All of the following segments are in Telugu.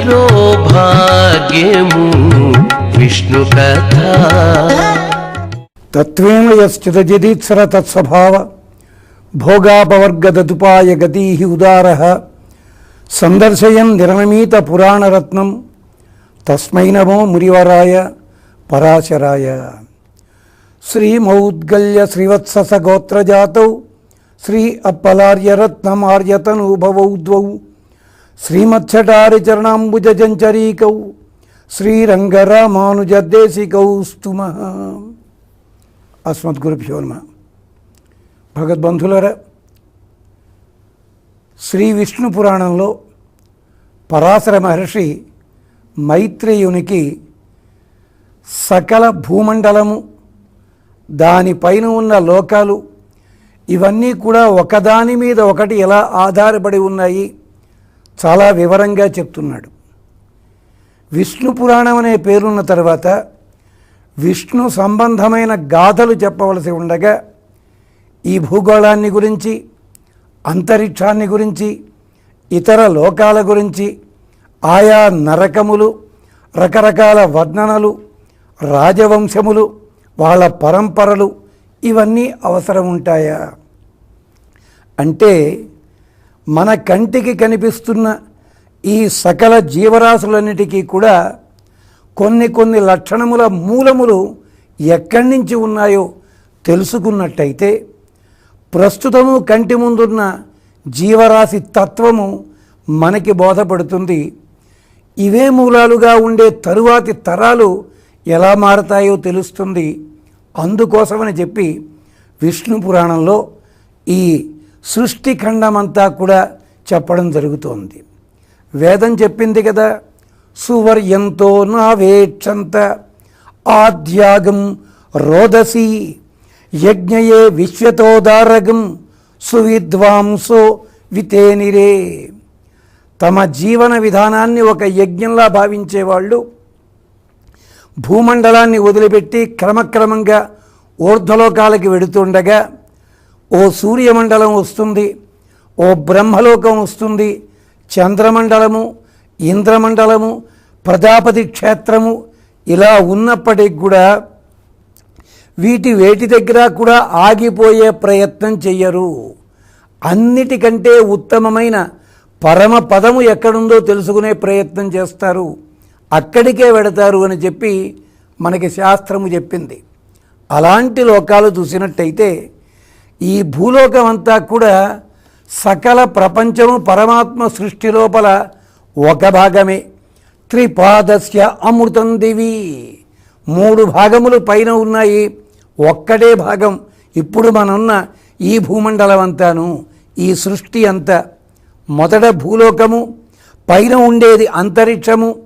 ఎందరో భాగ్యము విష్ణు కథ తత్వేన యశ్చిదజిదీత్సర తత్స్వభావ భోగాపవర్గదతుపాయ గతీ ఉదార సందర్శయన్ నిరనమీత పురాణరత్నం తస్మై నమో మురివరాయ పరాశరాయ శ్రీమౌద్గల్య శ్రీవత్సస గోత్రజాతౌ శ్రీ అప్పలార్యరత్నమార్యతనూభవౌ ద్వౌ శ్రీమచ్చటారిచరణాంబుజంచరీకౌ శ్రీరంగరామానుజదేశికౌ స్తుమ. అస్మద్గురుభ్యో నమ. భగద్బంధులరా శ్రీ విష్ణు పురాణంలో పరాశర మహర్షి మైత్రేయునికి సకల భూమండలము దానిపైన ఉన్న లోకాలు ఇవన్నీ కూడా ఒకదాని మీద ఒకటి ఎలా ఆధారపడి ఉన్నాయి? చాలా వివరంగా చెప్తున్నాడు. విష్ణు పురాణం అనే పేరున్న తర్వాత విష్ణు సంబంధమైన గాథలు చెప్పవలసి ఉండగా ఈ భూగోళాన్ని గురించి అంతరిక్షాన్ని గురించి ఇతర లోకాల గురించి ఆయా నరకములు రకరకాల వర్ణనలు రాజవంశములు వాళ్ళ పరంపరలు ఇవన్నీ అవసరం ఉంటాయా? అంటే మన కంటికి కనిపిస్తున్న ఈ సకల జీవరాశులన్నిటికీ కూడా కొన్ని కొన్ని లక్షణముల మూలములు ఎక్కడి నుంచి ఉన్నాయో తెలుసుకున్నట్టయితే ప్రస్తుతము కంటి ముందున్న జీవరాశి తత్వము మనకి బోధపడుతుంది. ఇవే మూలాలుగా ఉండే తరువాతి తరాలు ఎలా మారతాయో తెలుస్తుంది. అందుకోసమని చెప్పి విష్ణు పురాణంలో ఈ సృష్టి ఖండమంతా కూడా చెప్పడం జరుగుతోంది. వేదం చెప్పింది కదా సువర్యంతో నావేక్షంత ఆద్యాగం రోదసి యజ్ఞయే విశ్వతోదారగం సువిద్వాంసో వితేనిరే. తమ జీవన విధానాన్ని ఒక యజ్ఞంలా భావించేవాళ్ళు భూమండలాన్ని వదిలిపెట్టి క్రమక్రమంగా ఊర్ధ్వలోకాలకి వెడుతుండగా ఓ సూర్యమండలం వస్తుంది ఓ బ్రహ్మలోకం వస్తుంది చంద్రమండలము ఇంద్రమండలము ప్రజాపతి క్షేత్రము ఇలా ఉన్నప్పటికి కూడా వీటి వేటి దగ్గర కూడా ఆగిపోయే ప్రయత్నం చెయ్యరు. అన్నిటికంటే ఉత్తమమైన పరమ పదము ఎక్కడుందో తెలుసుకునే ప్రయత్నం చేస్తారు. అక్కడికే వెడతారు అని చెప్పి మనకి శాస్త్రము చెప్పింది. అలాంటి లోకాలు చూసినట్టయితే ఈ భూలోకం అంతా కూడా సకల ప్రపంచము పరమాత్మ సృష్టి లోపల ఒక భాగమే. త్రిపాదస్య అమృతం దివి. మూడు భాగములు పైన ఉన్నాయి. ఒక్కడే భాగం. ఇప్పుడు మనున్న ఈ భూమండలం అంతాను ఈ సృష్టి అంతా. మొదట భూలోకము పైన ఉండేది అంతరిక్షము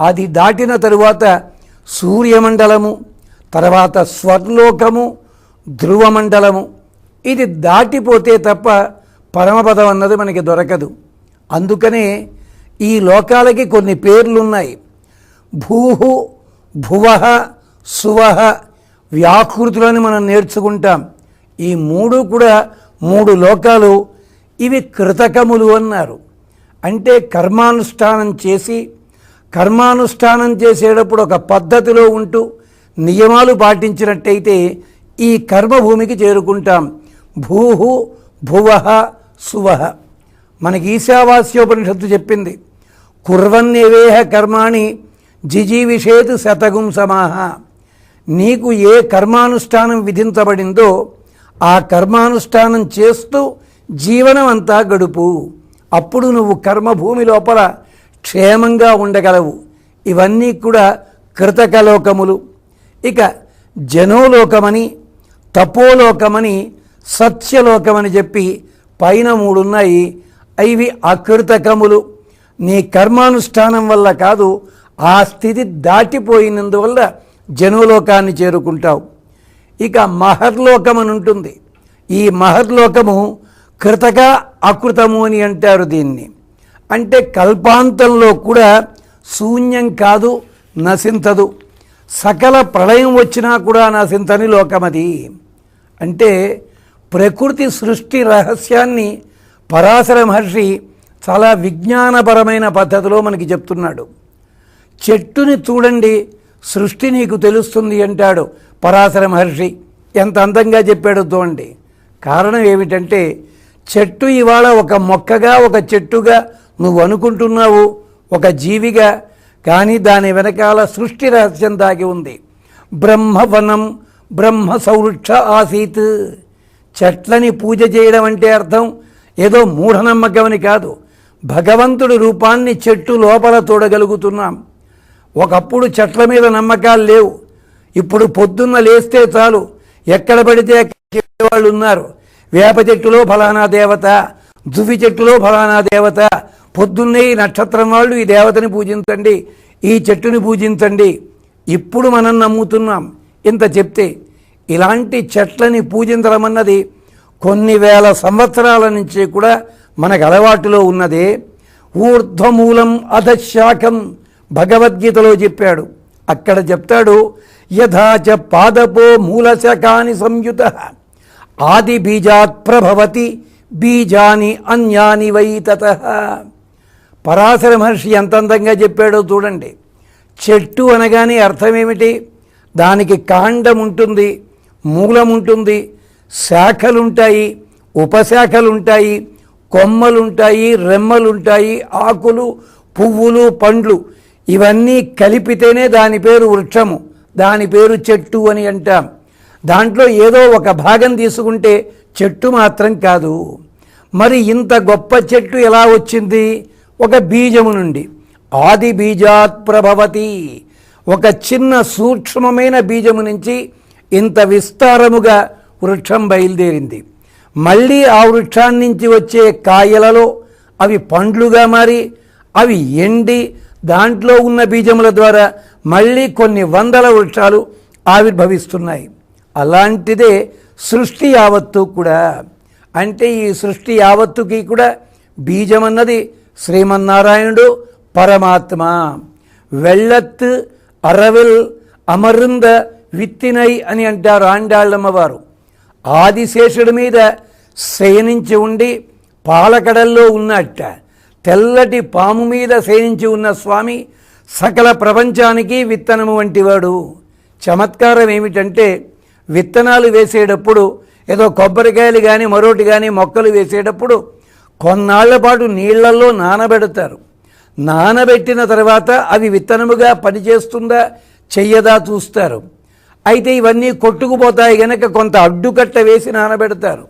అది దాటిన తరువాత సూర్యమండలము తర్వాత స్వర్లోకము ధ్రువమండలము. ఇది దాటిపోతే తప్ప పరమపదం అన్నది మనకి దొరకదు. అందుకనే ఈ లోకాలకి కొన్ని పేర్లున్నాయి. భూహు భువః సువహ వ్యాకృతులని మనం నేర్చుకుంటాం. ఈ మూడు కూడా మూడు లోకాలు ఇవి కృతకములు అన్నారు. అంటే కర్మానుష్ఠానం చేసి కర్మానుష్ఠానం చేసేటప్పుడు ఒక పద్ధతిలో ఉంటూ నియమాలు పాటించినట్టయితే ఈ కర్మభూమికి చేరుకుంటాం. భూ భువ సువ. మనకి ఈశావాస్యోపనిషత్తు చెప్పింది. కుర్వన్యవేహ కర్మాణి జిజీవిషేతు శతగుం సమాహ. నీకు ఏ కర్మానుష్ఠానం విధించబడిందో ఆ కర్మానుష్ఠానం చేస్తూ జీవనం అంతా గడుపు. అప్పుడు నువ్వు కర్మభూమి లోపల క్షేమంగా ఉండగలవు. ఇవన్నీ కూడా కృతకలోకములు. ఇక జనోలోకమని తపోలోకమని సత్యలోకమని చెప్పి పైన మూడున్నాయి. ఇవి అకృతకములు నీ కర్మానుష్ఠానం వల్ల కాదు ఆ స్థితి దాటిపోయినందువల్ల జనులోకాన్ని చేరుకుంటావు. ఇక మహర్లోకం అని ఉంటుంది ఈ మహర్లోకము కృతక అకృతము అని అంటారు దీన్ని. అంటే కల్పాంతంలో కూడా శూన్యం కాదు నశింతదు సకల ప్రళయం వచ్చినా కూడా నశింతని లోకమది. అంటే ప్రకృతి సృష్టి రహస్యాన్ని పరాశర మహర్షి చాలా విజ్ఞానపరమైన పద్ధతిలో మనకి చెప్తున్నాడు. చెట్టుని చూడండి సృష్టి నీకు తెలుస్తుంది అంటాడు పరాశర మహర్షి. ఎంత అందంగా చెప్పాడు చూడండి. కారణం ఏమిటంటే చెట్టు ఇవాళ ఒక మొక్కగా ఒక చెట్టుగా నువ్వు అనుకుంటున్నావు ఒక జీవిగా కానీ దాని వెనకాల సృష్టి రహస్యం దాగి ఉంది. బ్రహ్మవనం బ్రహ్మ సౌరుక్ష ఆసీత్. చెట్లని పూజ చేయడం అంటే అర్థం ఏదో మూఢనమ్మకమని కాదు. భగవంతుడి రూపాన్ని చెట్టు లోపల చూడగలుగుతున్నాం ఒకప్పుడు చెట్ల మీద నమ్మకాలు లేవు. ఇప్పుడు పొద్దున్న లేస్తే చాలు. ఎక్కడ పడితే వాళ్ళు ఉన్నారు. వేప చెట్టులో ఫలానా దేవత దువి చెట్టులో ఫలానా దేవత పొద్దున్నే ఈ నక్షత్రం వాళ్ళు ఈ దేవతని పూజించండి ఈ చెట్టుని పూజించండి. ఇప్పుడు మనం నమ్ముతున్నాం. ఇంత చెప్తే ఇలాంటి చెట్లని పూజించడం అన్నది కొన్ని వేల సంవత్సరాల నుంచి కూడా మనకు అలవాటులో ఉన్నదే. ఊర్ధ్వమూలం అధశాఖం భగవద్గీతలో చెప్పాడు. అక్కడ చెప్తాడు యథాచ పాదపో మూలశకాని సంయుత. ఆది బీజాత్ ప్రభవతి బీజాని అన్యాని వై తత. పరాశర మహర్షి ఎంత అందంగా చెప్పాడో చూడండి. చెట్టు అనగానే అర్థమేమిటి? దానికి కాండం ఉంటుంది. మూలం ఉంటుంది శాఖలుంటాయి ఉపశాఖలుంటాయి కొమ్మలుంటాయి రెమ్మలుంటాయి ఆకులు పువ్వులు పండ్లు. ఇవన్నీ కలిపితేనే దాని పేరు వృక్షము దాని పేరు చెట్టు అని అంటాం. దాంట్లో ఏదో ఒక భాగం తీసుకుంటే చెట్టు మాత్రం కాదు. మరి ఇంత గొప్ప చెట్టు ఎలా వచ్చింది? ఒక బీజము నుండి. ఆది బీజాత్ ప్రభవతి. ఒక చిన్న సూక్ష్మమైన బీజము నుంచి ఇంత విస్తారముగా వృక్షం బయలుదేరింది. మళ్ళీ ఆ వృక్షాన్ని నుంచి వచ్చే కాయలలో అవి పండ్లుగా మారి అవి ఎండి దాంట్లో ఉన్న బీజముల ద్వారా మళ్ళీ కొన్ని వందల వృక్షాలు ఆవిర్భవిస్తున్నాయి. అలాంటిదే సృష్టి యావత్తు కూడా. అంటే ఈ సృష్టి యావత్తుకి కూడా బీజమన్నది శ్రీమన్నారాయణుడు పరమాత్మ. వెళ్ళత్ అరవిల్ అమరుంద విత్తినై అని అంటారు ఆండాళ్ళమ్మవారు. ఆదిశేషుడి మీద శయనించి ఉండి పాలకడల్లో ఉన్నట్ట. తెల్లటి పాము మీద శయనించి ఉన్న స్వామి సకల ప్రపంచానికి విత్తనము వంటివాడు. చమత్కారం ఏమిటంటే విత్తనాలు వేసేటప్పుడు ఏదో కొబ్బరికాయలు కానీ మరోటి కానీ మొక్కలు వేసేటప్పుడు కొన్నాళ్ళ పాటు నీళ్ళలో నానబెడతారు. నానబెట్టిన తర్వాత అవి విత్తనముగా పనిచేస్తుందా చెయ్యదా చూస్తారు. అయితే ఇవన్నీ కొట్టుకుపోతాయి గనక కొంత అడ్డుకట్ట వేసి నానబెడతారు.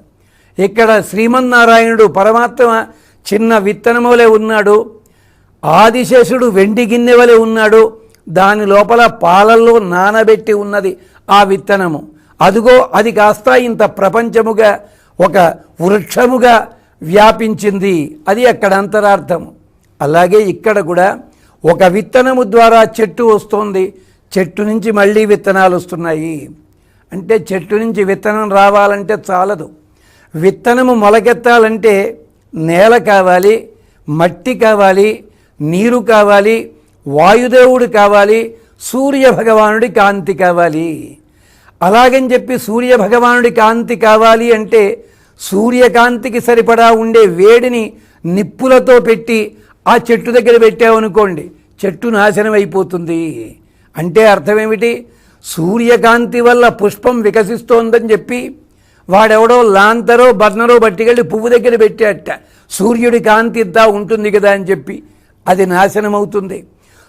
ఇక్కడ శ్రీమన్నారాయణుడు పరమాత్మ చిన్న విత్తనములే ఉన్నాడు. ఆదిశేషుడు వెండి గిన్నె వలె ఉన్నాడు. దాని లోపల పాలల్లో నానబెట్టి ఉన్నది ఆ విత్తనము. అదిగో అది కాస్త ఇంత ప్రపంచముగా ఒక వృక్షముగా వ్యాపించింది. అది అక్కడ అంతరార్థము. అలాగే ఇక్కడ కూడా ఒక విత్తనము ద్వారా చెట్టు వస్తుంది. చెట్టు నుంచి మళ్ళీ విత్తనాలు వస్తున్నాయి. అంటే చెట్టు నుంచి విత్తనం రావాలంటే చాలదు. విత్తనము మొలకెత్తాలంటే నేల కావాలి మట్టి కావాలి నీరు కావాలి వాయుదేవుడు కావాలి సూర్య భగవానుడి కాంతి కావాలి. అలాగని చెప్పి సూర్య భగవానుడి కాంతి కావాలి అంటే సూర్యకాంతికి సరిపడా ఉండే వేడిని నిప్పులతో పెట్టి ఆ చెట్టు దగ్గర పెట్టామనుకోండి చెట్టు నాశనం అయిపోతుంది అంటే అర్థమేమిటి? సూర్యకాంతి వల్ల పుష్పం వికసిస్తోందని చెప్పి వాడెవడో లాంతరో బర్నరో పట్టుకెళ్ళి పువ్వు దగ్గర పెట్టేట. సూర్యుడి కాంతి ఇంతా ఉంటుంది కదా అని చెప్పి అది నాశనం అవుతుంది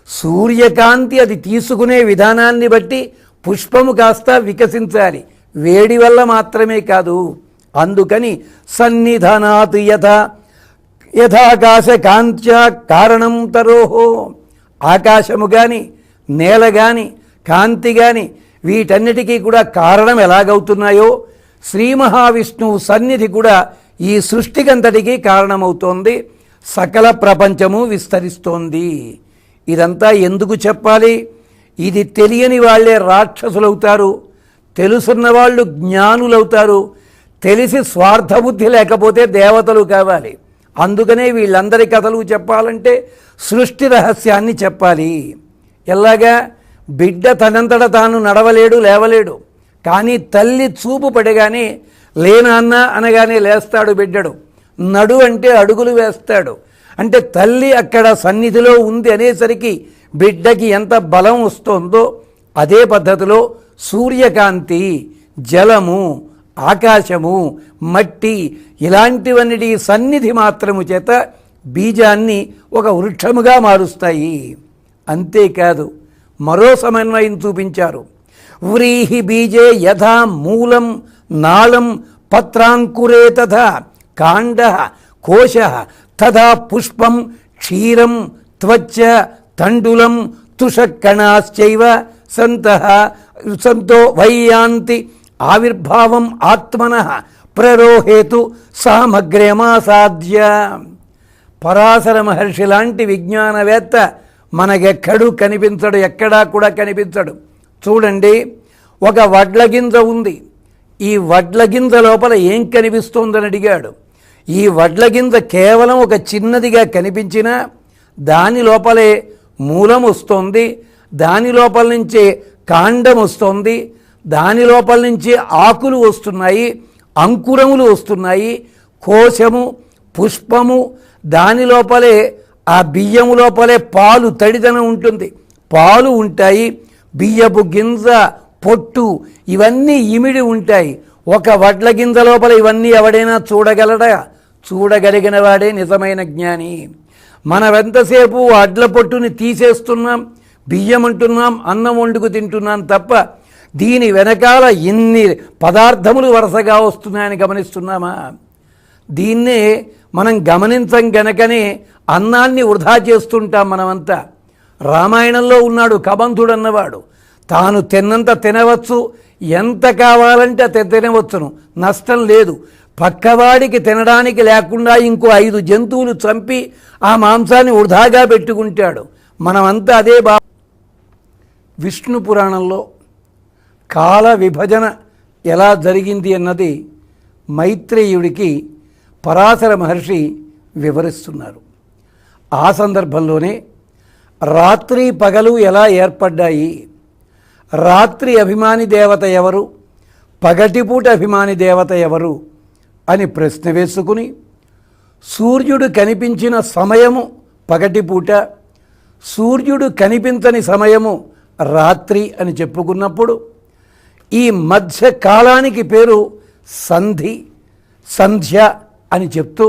సూర్యకాంతి అది తీసుకునే విధానాన్ని బట్టి పుష్పము కాస్త వికసించాలి. వేడి వల్ల మాత్రమే కాదు. అందుకని సన్నిధానాత్ యథ యథాకాశ కాంత్య కారణం తరోహో. ఆకాశము కానీ నేల కానీ కాంతి కానీ వీటన్నిటికీ కూడా కారణం ఎలాగవుతున్నాయో శ్రీ మహావిష్ణువు సన్నిధి కూడా ఈ సృష్టికంతటికీ కారణమవుతోంది. సకల ప్రపంచము విస్తరిస్తోంది. ఇదంతా ఎందుకు చెప్పాలి? ఇది తెలియని వాళ్ళే రాక్షసులవుతారు తెలుసున్న వాళ్ళు జ్ఞానులవుతారు తెలిసి స్వార్థబుద్ధి లేకపోతే దేవతలు కావాలి. అందుకనే వీళ్ళందరి కథలు చెప్పాలంటే సృష్టి రహస్యాన్ని చెప్పాలి. ఎలాగా? బిడ్డ తనంతట తాను నడవలేడు లేవలేడు. కానీ తల్లి చూపు పడగానే లేనాన్న అనగానే లేస్తాడు బిడ్డడు. నడు అంటే అడుగులు వేస్తాడు. అంటే తల్లి అక్కడ సన్నిధిలో ఉంది అనేసరికి బిడ్డకి ఎంత బలం వస్తుందో అదే పద్ధతిలో సూర్యకాంతి జలము ఆకాశము మట్టి ఇలాంటివన్నిటి సన్నిధి మాత్రము చేత బీజాన్ని ఒక వృక్షముగా మారుస్తాయి. అంతేకాదు మరో సమన్వయం చూపించారు. వ్రీహి బీజే యథా మూలం నాళం పత్రాంకురే తథా కాండ కోశ తథా పుష్పం క్షీరం త్వచ్చ తండులం తుషక్కణాశ్చైవ సంత సంతో వైయాంతి ఆవిర్భావం ఆత్మన ప్రరోహేతు సామగ్రమాసాధ్య పరాశర మహర్షి లాంటి విజ్ఞానవేత్త మనకెక్కడూ కనిపించడు ఎక్కడా కూడా కనిపించడు. చూడండి ఒక వడ్ల గింజ ఉంది. ఈ వడ్ల గింజ లోపల ఏం కనిపిస్తోందని అడిగాడు. ఈ వడ్ల గింజ కేవలం ఒక చిన్నదిగా కనిపించినా దాని లోపలే మూలం వస్తోంది దాని లోపల నుంచే కాండం వస్తోంది దాని లోపల నుంచి ఆకులు వస్తున్నాయి అంకురములు వస్తున్నాయి కోశము పుష్పము దాని లోపలే ఆ బియ్యం లోపలే పాలు తడిదనం ఉంటుంది. పాలు ఉంటాయి బియ్యపు గింజ పొట్టు ఇవన్నీ ఇమిడి ఉంటాయి. ఒక వడ్ల గింజ లోపల ఇవన్నీ ఎవడైనా చూడగలడా? చూడగలిగిన వాడే నిజమైన జ్ఞాని. మనం ఎంతసేపు వడ్ల పొట్టుని తీసేస్తున్నాం బియ్యం అంటున్నాం అన్నం వండుకు తింటున్నాం తప్ప దీని వెనకాల ఇన్ని పదార్థములు వరుసగా వస్తున్నాయని గమనిస్తున్నామా? దీన్నే మనం గమనించం గనకనే అన్నాన్ని వృధా చేస్తుంటాం మనమంతా. రామాయణంలో ఉన్నాడు కబంధుడు అన్నవాడు తాను తిన్నంత తినవచ్చు ఎంత కావాలంటే తినవచ్చును. నష్టం లేదు. పక్కవాడికి తినడానికి లేకుండా ఇంకో ఐదు జంతువులు చంపి ఆ మాంసాన్ని వృధాగా పెట్టుకుంటాడు. మనమంతా అదే బా విష్ణు పురాణంలో కాల విభజన ఎలా జరిగింది అన్నది మైత్రేయుడికి పరాశర మహర్షి వివరిస్తున్నారు. ఆ సందర్భంలోనే రాత్రి పగలు ఎలా ఏర్పడ్డాయి? రాత్రి అభిమాని దేవత ఎవరు? పగటిపూట అభిమాని దేవత ఎవరు? అని ప్రశ్న వేసుకుని సూర్యుడు కనిపించిన సమయము పగటిపూట సూర్యుడు కనిపించని సమయము రాత్రి అని చెప్పుకున్నప్పుడు ఈ మధ్య కాలానికి పేరు సంధి సంధ్య అని చెప్తూ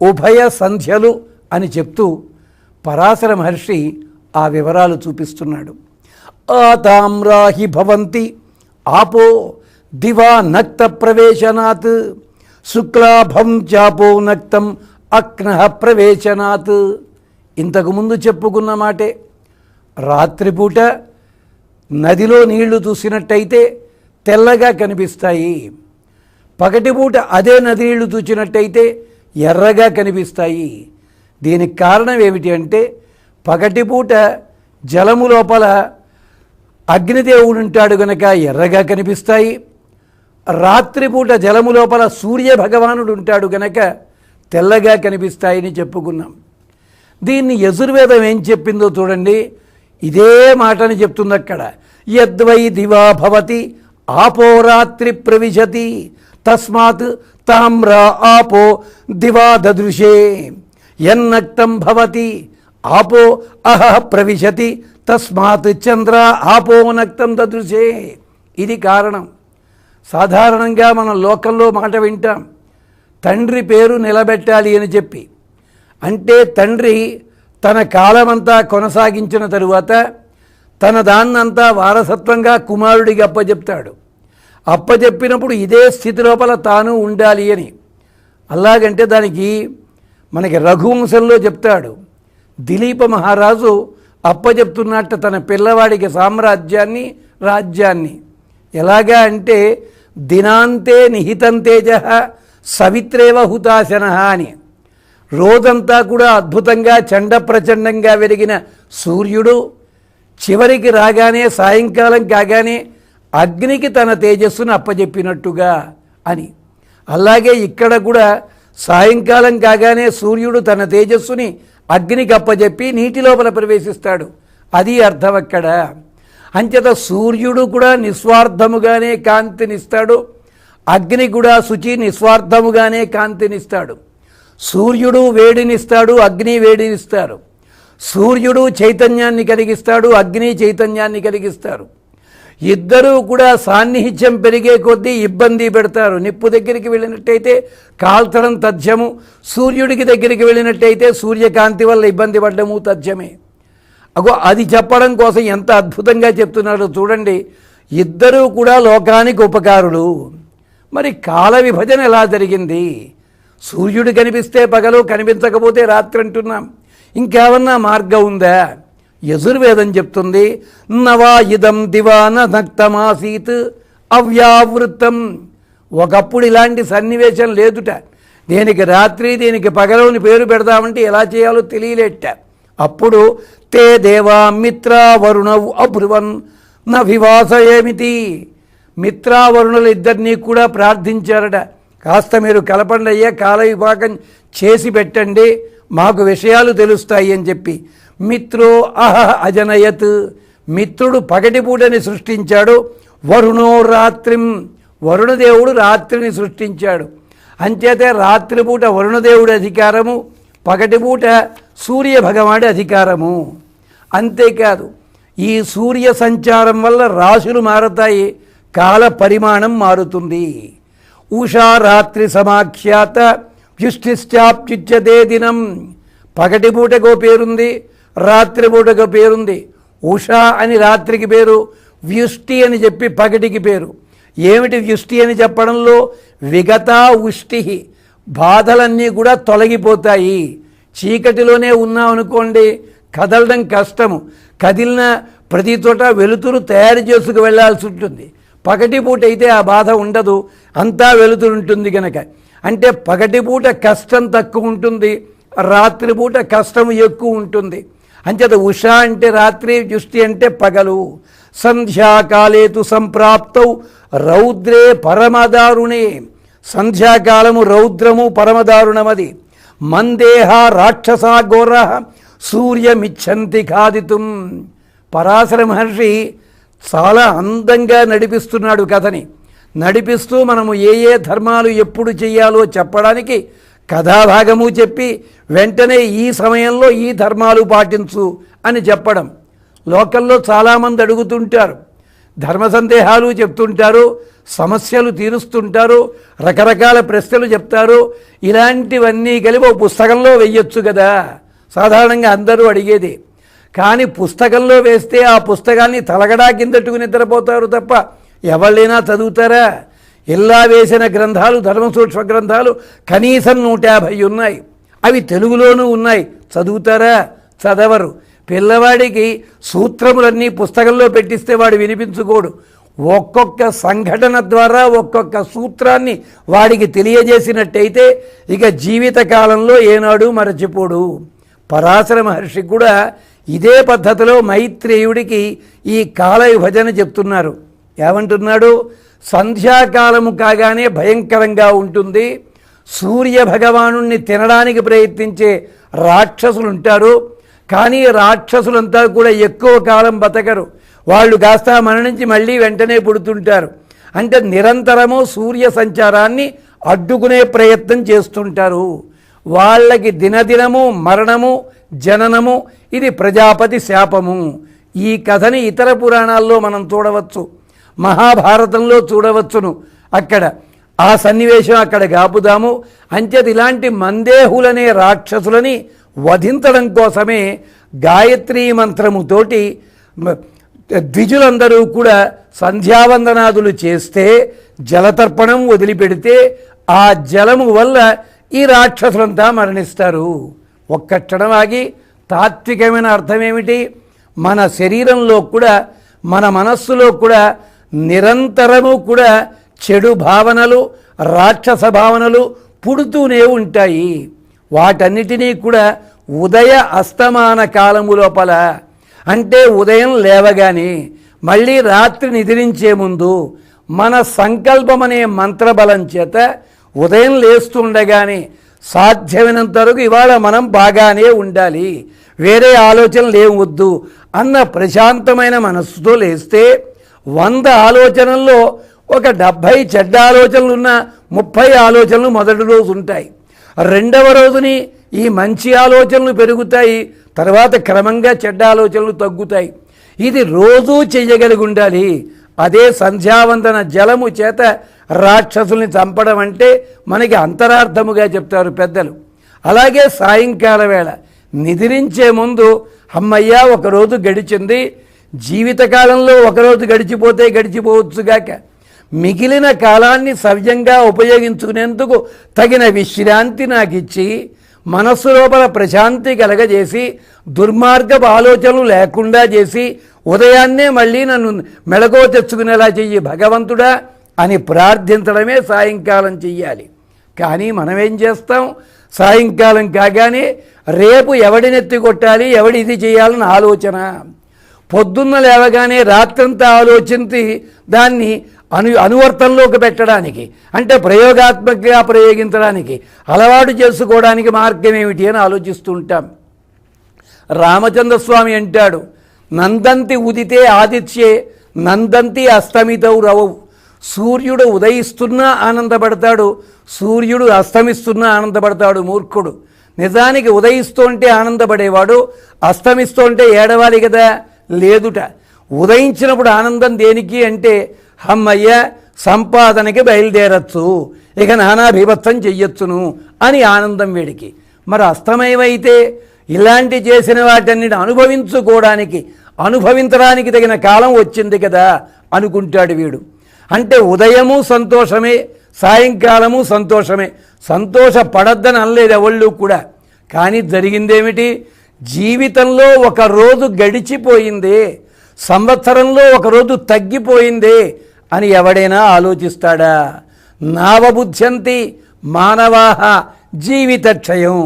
ఉభయ సంధ్యలు అని చెప్తూ పరాశర మహర్షి ఆ వివరాలు చూపిస్తున్నాడు. ఆతామ్రాహి భవంతి ఆపో దివా నక్త ప్రవేశనాత్ శుక్లాభం చాపో నక్తం అక్న ప్రవేశనాత్. ఇంతకుముందు చెప్పుకున్న మాటే రాత్రిపూట నదిలో నీళ్ళు చూసినట్టయితే తెల్లగా కనిపిస్తాయి. పగటిపూట అదే నది నీళ్ళు చూచినట్టయితే ఎర్రగా కనిపిస్తాయి. దీనికి కారణం ఏమిటి అంటే పగటిపూట జలము లోపల అగ్నిదేవుడు ఉంటాడు గనక ఎర్రగా కనిపిస్తాయి. రాత్రిపూట జలము లోపల సూర్య భగవానుడు ఉంటాడు గనక తెల్లగా కనిపిస్తాయని చెప్పుకున్నాం. దీన్ని యజుర్వేదం ఏం చెప్పిందో చూడండి. ఇదే మాటని చెప్తుంది అక్కడ యద్వై దివా భవతి ఆపోరాత్రి ప్రవిశతి. తస్మాత్ తామ్ర ఆపో దివా దదృశే ఎన్నక్తం భవతి ఆపో అహ ప్రవిశతి తస్మాత్ చంద్ర ఆపో నక్తం దదృశే ఇది కారణం. సాధారణంగా మనం లోకంలో మాట వింటాం. తండ్రి పేరు నిలబెట్టాలి అని చెప్పి. అంటే తండ్రి తన కాలమంతా కొనసాగించిన తరువాత తన దాన్నంతా వారసత్వంగా కుమారుడికి అప్పచెప్తాడు అప్పచెప్పినప్పుడు ఇదే స్థితి లోపల తాను ఉండాలి అని. అలాగంటే దానికి మనకి రఘువంశంలో చెప్తాడు దిలీప మహారాజు అప్పచెప్తున్నట్ట తన పిల్లవాడికి సామ్రాజ్యాన్ని రాజ్యాన్ని. ఎలాగా అంటే దినాంతే నిహితం తేజ సవిత్రేవ హుతాశన అని. రోజంతా కూడా అద్భుతంగా చండ ప్రచండంగా వెలిగిన సూర్యుడు చివరికి రాగానే సాయంకాలం కాగానే అగ్నికి తన తేజస్సును అప్పజెప్పినట్టుగా అని. అలాగే ఇక్కడ కూడా సాయంకాలం కాగానే సూర్యుడు తన తేజస్సుని అగ్నికి అప్పజెప్పి నీటి లోపల ప్రవేశిస్తాడు. అది అర్థం అక్కడ. అంచేత సూర్యుడు కూడా నిస్వార్థముగానే కాంతినిస్తాడు. అగ్ని కూడా శుచి నిస్వార్థముగానే కాంతినిస్తాడు. సూర్యుడు వేడినిస్తాడు అగ్ని వేడినిస్తారు. సూర్యుడు చైతన్యాన్ని కలిగిస్తాడు అగ్ని చైతన్యాన్ని కలిగిస్తారు. ఇద్దరూ కూడా సాన్నిహిత్యం పెరిగే కొద్దీ ఇబ్బంది పెడతారు. నిప్పు దగ్గరికి వెళ్ళినట్టయితే కాల్చడం తథ్యము సూర్యుడికి దగ్గరికి వెళ్ళినట్టయితే సూర్యకాంతి వల్ల ఇబ్బంది పడ్డము తథ్యమే. అగో అది చెప్పడం కోసం ఎంత అద్భుతంగా చెప్తున్నారో చూడండి. ఇద్దరూ కూడా లోకానికి ఉపకారులు. మరి కాల విభజన ఎలా జరిగింది? సూర్యుడు కనిపిస్తే పగలు కనిపించకపోతే రాత్రి అంటున్నాం. ఇంకేమన్నా మార్గం ఉందా? యజుర్వేదం చెప్తుంది నవా ఇదం దివాన నక్తమాసీత్ అవ్యావృత్తం ఒకప్పుడు ఇలాంటి సన్నివేశం లేదుట. దీనికి రాత్రి దీనికి పగలని పేరు పెడదామంటే ఎలా చేయాలో తెలియలేట. అప్పుడు తే దేవా మిత్ర వరుణవు అబ్రువన్ నా వివాస ఏమిటి మిత్రావరుణులు ఇద్దరినీ కూడా ప్రార్థించారట. కాస్త మీరు కలపండి అయ్యా కాల విభాగం చేసి పెట్టండి మాకు విషయాలు తెలుస్తాయి అని చెప్పి. మిత్రో అహ అజనయత్. మిత్రుడు పగటిపూటని సృష్టించాడు. వరుణో రాత్రిం. వరుణదేవుడు రాత్రిని సృష్టించాడు. అంచేతే రాత్రిపూట వరుణదేవుడి అధికారము పగటిపూట సూర్య భగవాడి అధికారము. అంతేకాదు ఈ సూర్య సంచారం వల్ల రాశులు మారతాయి కాల పరిమాణం మారుతుంది. ఉషా రాత్రి సమాఖ్యాత యుష్టిశ్చాప్యుచ్యతే దినం. పగటిపూటకో పేరుంది రాత్రిపూటకో పేరుంది. ఉషా అని రాత్రికి పేరు వ్యుష్టి అని చెప్పి పగటికి పేరు. ఏమిటి వ్యుష్టి అని చెప్పడంలో? విగతా ఉష్టి. బాధలన్నీ కూడా తొలగిపోతాయి. చీకటిలోనే ఉన్నాం అనుకోండి కదలడం కష్టము. కదిలిన ప్రతి చోట వెలుతురు తయారు చేసుకు వెళ్ళాల్సి ఉంటుంది. పగటిపూట అయితే ఆ బాధ ఉండదు అంతా వెలుతురు ఉంటుంది కనుక అంటే పగటిపూట కష్టం తక్కువ ఉంటుంది రాత్రిపూట కష్టం ఎక్కువ ఉంటుంది. అంచేత ఉష అంటే రాత్రి దృష్టి అంటే పగలు. సంధ్యాకాలేతు సంప్రాప్తౌ రౌద్రే పరమదారుణే. సంధ్యాకాలము రౌద్రము పరమదారుణమది. మందేహ రాక్షసా ఘోర సూర్యమిచ్చంతి ఖాదితుం. పరాశర మహర్షి చాలా అందంగా నడిపిస్తున్నాడు కథని. నడిపిస్తూ మనము ఏ ఏ ధర్మాలు ఎప్పుడు చేయాలో చెప్పడానికి కథాభాగము చెప్పి వెంటనే ఈ సమయంలో ఈ ధర్మాలు పాటించు అని చెప్పడం. లోకల్లో చాలామంది అడుగుతుంటారు. ధర్మ సందేహాలు చెప్తుంటారు సమస్యలు తీరుస్తుంటారు రకరకాల ప్రశ్నలు చెప్తారు. ఇలాంటివన్నీ కలిపి ఒక పుస్తకంలో వెయ్యొచ్చు కదా. సాధారణంగా అందరూ అడిగేది. కానీ పుస్తకంలో వేస్తే ఆ పుస్తకాన్ని తలగడా కిందట్టుకు నిద్రపోతారు తప్ప ఎవళ్ళైనా చదువుతారా? ఇలా వేసిన గ్రంథాలు ధర్మసూక్ష్మ గ్రంథాలు కనీసం నూట యాభై ఉన్నాయి. అవి తెలుగులోనూ ఉన్నాయి. చదువుతారా? చదవరు. పిల్లవాడికి సూత్రములన్నీ పుస్తకంలో పెట్టిస్తే వాడు వినిపించుకోడు. ఒక్కొక్క సంఘటన ద్వారా ఒక్కొక్క సూత్రాన్ని వాడికి తెలియజేసినట్టయితే ఇక జీవిత కాలంలో ఏనాడు మరచిపోడు. పరాశర మహర్షి కూడా ఇదే పద్ధతిలో మైత్రేయుడికి ఈ కాల విభజన చెప్తున్నారు. ఏమంటున్నాడు? సంధ్యాకాలము కాగానే భయంకరంగా ఉంటుంది. సూర్య భగవాను తినడానికి ప్రయత్నించే రాక్షసులు ఉంటారు. కానీ రాక్షసులంతా కూడా ఎక్కువ కాలం బతకరు. వాళ్ళు కాస్త మరణించి మళ్ళీ వెంటనే పుడుతుంటారు. అంటే నిరంతరము సూర్య సంచారాన్ని అడ్డుకునే ప్రయత్నం చేస్తుంటారు. వాళ్ళకి దినదినము మరణము జననము ఇది ప్రజాపతి శాపము. ఈ కథని ఇతర పురాణాల్లో మనం చూడవచ్చు. మహాభారతంలో చూడవచ్చును. అక్కడ ఆ సన్నివేశం అక్కడ గాపుదాము అంచేది ఇలాంటి మందేహులనే రాక్షసులని వధించడం కోసమే గాయత్రీ మంత్రముతోటి ద్విజులందరూ కూడా సంధ్యావందనాదులు చేస్తే జలతర్పణం వదిలిపెడితే ఆ జలము వల్ల ఈ రాక్షసులంతా మరణిస్తారు. ఒక్క క్షణం ఆగి తాత్వికమైన అర్థం ఏమిటి మన శరీరంలో కూడా మన మనస్సులో కూడా నిరంతరము కూడా చెడు భావనలు రాక్షస భావనలు పుడుతూనే ఉంటాయి. వాటన్నిటినీ కూడా ఉదయ అస్తమాన కాలము లోపల అంటే ఉదయం లేవగానే మళ్ళీ రాత్రి నిద్రించే ముందు మన సంకల్పం అనే మంత్రబలం చేత ఉదయం లేస్తుండగానే సాధ్యమైనంత వరకు ఇవాళ మనం బాగానే ఉండాలి. వేరే ఆలోచనలు ఏం వద్దు అన్న ప్రశాంతమైన మనస్సుతో లేస్తే వంద ఆలోచనల్లో ఒక డెబ్భై చెడ్డ ఆలోచనలు ఉన్న ముప్పై ఆలోచనలు మొదటి రోజు ఉంటాయి. రెండవ రోజుని ఈ మంచి ఆలోచనలు పెరుగుతాయి తర్వాత క్రమంగా చెడ్డ ఆలోచనలు తగ్గుతాయి. ఇది రోజూ చెయ్యగలిగి ఉండాలి. అదే సంధ్యావందన జలము చేత రాక్షసుల్ని చంపడం అంటే మనకి అంతరార్థముగా చెప్తారు పెద్దలు. అలాగే సాయంకాల వేళ నిద్రించే ముందు అమ్మయ్య ఒకరోజు గడిచింది జీవితకాలంలో ఒకరోజు గడిచిపోతే గడిచిపోవచ్చుగాక. మిగిలిన కాలాన్ని సవ్యంగా ఉపయోగించుకునేందుకు తగిన విశ్రాంతి నాకు ఇచ్చి మనస్సు లోపల ప్రశాంతి కలగజేసి దుర్మార్గపు ఆలోచనలు లేకుండా చేసి ఉదయాన్నే మళ్ళీ నన్ను మెళకువ తెచ్చుకునేలా చెయ్యి భగవంతుడా అని ప్రార్థించడమే సాయంకాలం చెయ్యాలి. కానీ మనమేం చేస్తాం? సాయంకాలం కాగానే రేపు ఎవడినెత్తి కొట్టాలి ఎవడి ఇది చేయాలని ఆలోచన. పొద్దున్న లేవగానే రాత్రంతా ఆలోచించి దాన్ని అను అనువర్తనలోకి పెట్టడానికి అంటే ప్రయోగాత్మకంగా ప్రయోగించడానికి అలవాటు చేసుకోవడానికి మార్గం ఏమిటి అని ఆలోచిస్తూ ఉంటాం. రామచంద్రస్వామి అంటాడు నందంతి ఉదితే ఆదిత్యే నందంతి అస్తమితవు రవవు సూర్యుడు ఉదయిస్తున్నా ఆనందపడతాడు సూర్యుడు అస్తమిస్తున్నా ఆనందపడతాడు మూర్ఖుడు. నిజానికి ఉదయిస్తుంటే ఆనందపడేవాడు అస్తమిస్తుంటే ఏడవాలి కదా. లేదుట. ఉదయించినప్పుడు ఆనందం దేనికి అంటే అమ్మయ్య సంపాదనకి బయలుదేరచ్చు. ఇక నానా బీభత్సం చెయ్యొచ్చును అని ఆనందం వీడికి. మరి అస్తమయమైతే ఇలాంటి చేసిన వాటన్నిటి అనుభవించుకోవడానికి అనుభవించడానికి తగిన కాలం వచ్చింది కదా అనుకుంటాడు వీడు. అంటే ఉదయము సంతోషమే సాయంకాలము సంతోషమే. సంతోషపడద్దని అనలేదు ఎవళ్ళు కూడా. కానీ జరిగిందేమిటి? జీవితంలో ఒక రోజు గడిచిపోయింది సంవత్సరంలో ఒకరోజు తగ్గిపోయింది అని ఎవడైనా ఆలోచిస్తాడా? నావబుద్ధ్యంతి మానవాహ జీవితక్షయం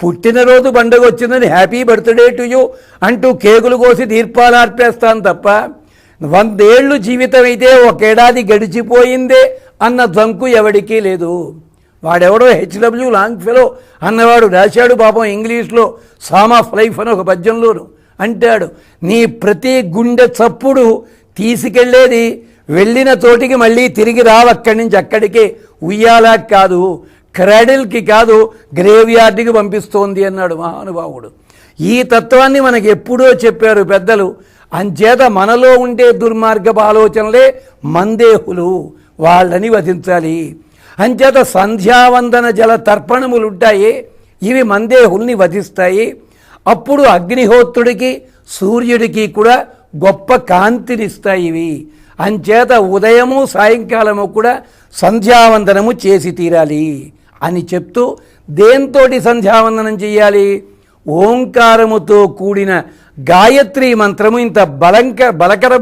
పుట్టినరోజు పండుగ వచ్చిందని హ్యాపీ బర్త్డే టు యూ అంటూ కేకులు కోసి తీర్పాలు అర్పేస్తాను తప్ప వందేళ్ళు జీవితం అయితే ఒకేడాది గడిచిపోయిందే అన్న జంకు ఎవడికీ లేదు. వాడెవడో హెచ్డబ్ల్యూ లాంగ్ ఫెలో అన్నవాడు రాశాడు పాపం ఇంగ్లీష్లో. సామ్ ఆఫ్ లైఫ్ అని ఒక పద్యంలోను అంటాడు. నీ ప్రతి గుండె చప్పుడు తీసుకెళ్ళేది వెళ్ళిన చోటికి మళ్ళీ తిరిగి రావక్కడి నుంచి అక్కడికి ఉయ్యాలా కాదు క్రాడిల్కి కాదు గ్రేవ్యార్డ్కి పంపిస్తోంది అన్నాడు మహానుభావుడు. ఈ తత్వాన్ని మనకి ఎప్పుడో చెప్పారు పెద్దలు. అంచేత మనలో ఉండే దుర్మార్గపు ఆలోచనలే మందేహులు. వాళ్ళని వధించాలి. అంచేత సంధ్యావందన జల తర్పణములు ఉంటాయి ఇవి మందేహుల్ని వధిస్తాయి. అప్పుడు అగ్నిహోత్రుడికి సూర్యుడికి కూడా గొప్ప కాంతినిస్తాయి ఇవి. అంచేత ఉదయము సాయంకాలము కూడా సంధ్యావందనము చేసి తీరాలి అని చెప్తూ దేంతోటి సంధ్యావందనం చేయాలి ఓంకారముతో కూడిన గాయత్రి మంత్రము ఇంత బలంక బలకర